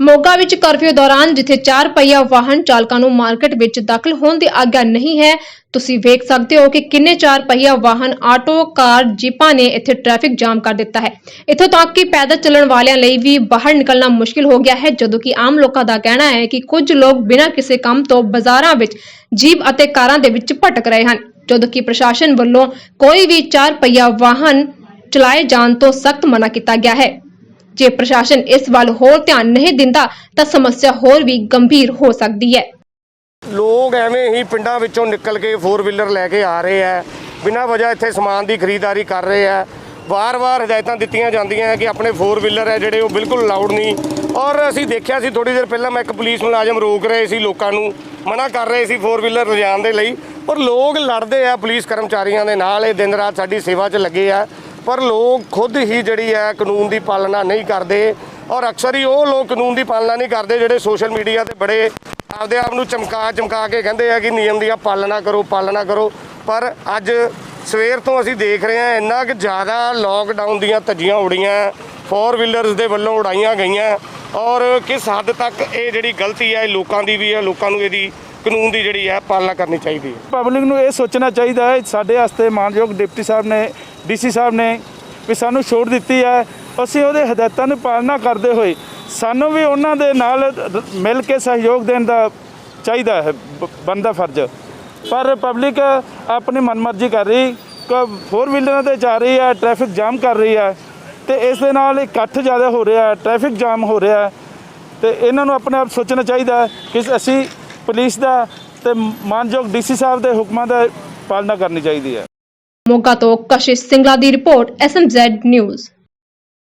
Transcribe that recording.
ਮੋਗਾ ਵਿੱਚ ਕਰਫਿਊ ਦੌਰਾਨ ਜਿੱਥੇ ਚਾਰ ਪਹੀਆ ਵਾਹਨ ਚਾਲਕਾਂ ਨੂੰ ਮਾਰਕੀਟ ਵਿੱਚ ਦਾਖਲ ਹੋਣ ਦੀ ਆਗਿਆ ਨਹੀਂ ਹੈ, ਤੁਸੀਂ ਵੇਖ ਸਕਦੇ ਹੋ ਕਿ ਕਿੰਨੇ ਚਾਰ ਪਹੀਆ ਵਾਹਨ ਆਟੋ, ਕਾਰ, ਜੀਪਾਂ ਨੇ ਇੱਥੇ ਟ੍ਰੈਫਿਕ ਜਾਮ ਕਰ ਦਿੱਤਾ ਹੈ। ਇੱਥੋਂ ਤੱਕ ਕਿ ਪੈਦਲ ਚੱਲਣ ਵਾਲਿਆਂ ਲਈ ਵੀ ਬਾਹਰ ਨਿਕਲਣਾ ਮੁਸ਼ਕਿਲ ਹੋ ਗਿਆ ਹੈ, ਜਦੋਂ ਕਿ ਆਮ ਲੋਕਾਂ ਦਾ ਕਹਿਣਾ ਹੈ ਕਿ ਕੁਝ ਲੋਕ ਬਿਨਾਂ ਕਿਸੇ ਕੰਮ ਤੋਂ ਬਾਜ਼ਾਰਾਂ ਵਿੱਚ ਜੀਪ ਅਤੇ ਕਾਰਾਂ ਦੇ ਵਿੱਚ ਭਟਕ ਰਹੇ ਹਨ, ਜਦੋਂ ਕਿ ਪ੍ਰਸ਼ਾਸਨ ਵੱਲੋਂ ਕੋਈ ਵੀ ਚਾਰ ਪਹੀਆ ਵਾਹਨ ਚਲਾਏ ਜਾਣ ਤੋਂ ਸਖਤ ਮਨਾ ਕੀਤਾ ਗਿਆ ਹੈ। ਜੇ ਪ੍ਰਸ਼ਾਸਨ ਇਸ ਵੱਲ ਹੋਰ ਧਿਆਨ ਨਹੀਂ ਦਿੰਦਾ, ਤਾਂ ਸਮੱਸਿਆ ਹੋਰ ਵੀ ਗੰਭੀਰ ਹੋ ਸਕਦੀ ਹੈ। ਲੋਕ ਐਵੇਂ ਹੀ ਪਿੰਡਾਂ ਵਿੱਚੋਂ ਨਿਕਲ ਕੇ 4 ਵੀਲਰ ਲੈ ਕੇ ਆ ਰਹੇ ਆ ਬਿਨਾਂ ਵਜ੍ਹਾ ਇੱਥੇ ਸਮਾਨ ਦੀ ਖਰੀਦਦਾਰੀ ਕਰ ਰਹੇ ਆ ਵਾਰ-ਵਾਰ ਹਦਾਇਤਾਂ ਦਿੱਤੀਆਂ ਜਾਂਦੀਆਂ ਹੈ ਕਿ ਆਪਣੇ 4 ਵੀਲਰ ਹੈ ਜਿਹੜੇ ਉਹ ਬਿਲਕੁਲ ਅਲਾਉਡ ਨਹੀਂ। ਔਰ ਅਸੀਂ ਦੇਖਿਆ ਸੀ ਥੋੜੀ ਦੇਰ ਪਹਿਲਾਂ ਮੈਂ ਇੱਕ ਪੁਲਿਸ ਮੁਲਾਜ਼ਮ ਰੋਕ ਰਹੇ ਸੀ ਲੋਕਾਂ ਨੂੰ, ਮਨਾ ਕਰ ਰਹੇ ਸੀ 4 ਵੀਲਰ ਲਿਜਾਣ ਦੇ ਲਈ। ਪਰ ਲੋਕ ਲੜਦੇ ਆ ਪੁਲਿਸ ਕਰਮਚਾਰੀਆਂ ਦੇ ਨਾਲ, ਇਹ ਦਿਨ ਰਾਤ ਸਾਡੀ ਸੇਵਾ 'ਚ ਲੱਗੇ ਆ। ਪਰ ਲੋਕ ਖੁਦ ਹੀ ਜਿਹੜੀ ਹੈ ਕਾਨੂੰਨ ਦੀ ਪਾਲਣਾ ਨਹੀਂ ਕਰਦੇ ਔਰ ਅਕਸਰ ਹੀ ਉਹ ਲੋਕ ਕਾਨੂੰਨ ਦੀ ਪਾਲਣਾ ਨਹੀਂ ਕਰਦੇ ਜਿਹੜੇ ਸੋਸ਼ਲ ਮੀਡੀਆ ਤੇ ਬੜੇ ਆਪਦੇ ਆਪ ਨੂੰ ਚਮਕਾ ਚਮਕਾ ਕੇ ਕਹਿੰਦੇ ਆ ਕਿ ਨਿਯਮ ਦੀਆਂ ਪਾਲਣਾ ਕਰੋ ਪਾਲਣਾ ਕਰੋ। ਪਰ ਅੱਜ ਸਵੇਰ ਤੋਂ ਅਸੀਂ ਦੇਖ ਰਹੇ ਹਾਂ ਇੰਨਾ ਕਿ ਜ਼ਿਆਦਾ ਲੋਕਡਾਊਨ ਦੀਆਂ ਧੱਜੀਆਂ ਉੜੀਆਂ ਫੋਰ ਵੀਲਰਸ ਦੇ ਵੱਲੋਂ ਉਡਾਈਆਂ ਗਈਆਂ ਔਰ ਕਿਸ ਹੱਦ ਤੱਕ ਇਹ ਜਿਹੜੀ ਗਲਤੀ ਹੈ, ਇਹ ਲੋਕਾਂ ਦੀ ਵੀ ਹੈ, ਲੋਕਾਂ ਨੂੰ ਇਹਦੀ ਕਾਨੂੰਨ ਦੀ ਜਿਹੜੀ ਹੈ ਪਾਲਣਾ ਕਰਨੀ ਚਾਹੀਦੀ ਹੈ। ਪਬਲਿਕ ਨੂੰ ਇਹ ਸੋਚਣਾ ਚਾਹੀਦਾ ਹੈ, ਸਾਡੇ ਵਾਸਤੇ ਮਾਨਯੋਗ ਡਿਪਟੀ ਸਾਹਿਬ ਨੇ ਡੀਸੀ ਸਾਹਿਬ ਨੇ ਵੀ ਸਾਨੂੰ ਛੋਟ ਦਿੱਤੀ ਹੈ। ਅਸੀਂ ਉਹਦੇ ਹਦਾਇਤਾਂ ਦੀ ਪਾਲਣਾ ਕਰਦੇ ਹੋਏ ਸਾਨੂੰ ਵੀ ਉਹਨਾਂ ਦੇ ਨਾਲ ਮਿਲ ਕੇ ਸਹਿਯੋਗ ਦੇਣ ਦਾ ਚਾਹੀਦਾ ਹੈ ਬੰਦਾ ਫਰਜ਼। ਪਰ ਪਬਲਿਕ ਆਪਣੀ ਮਨਮਰਜ਼ੀ ਕਰ ਰਹੀ ਫੋਰ ਵੀਲਰਾਂ ਤੇ ਜਾ ਰਹੀ ਹੈ ਟ੍ਰੈਫਿਕ ਜਾਮ ਕਰ ਰਹੀ ਹੈ ਤੇ ਇਸ ਦੇ ਨਾਲ ਇਕੱਠ ਜ਼ਿਆਦਾ ਹੋ ਰਿਹਾ ਹੈ ਟ੍ਰੈਫਿਕ ਜਾਮ ਹੋ ਰਿਹਾ ਹੈ। ਤੇ ਇਹਨਾਂ ਨੂੰ ਆਪਣੇ ਆਪ ਸੋਚਣਾ ਚਾਹੀਦਾ ਕਿ ਅਸੀਂ ਪੁਲਿਸ ਦਾ ਤੇ ਮਾਨਯੋਗ ਡੀਸੀ ਸਾਹਿਬ ਦੇ ਹੁਕਮਾਂ ਦਾ ਪਾਲਣਾ ਕਰਨੀ ਚਾਹੀਦੀ ਹੈ। ਮੋਗਾ ਤੋਂ ਕਸ਼ਿਸ਼ ਸਿੰਗਲਾ ਦੀ ਰਿਪੋਰਟ ਐਸਐਮਜ਼ੈਡ ਨਿਊਜ਼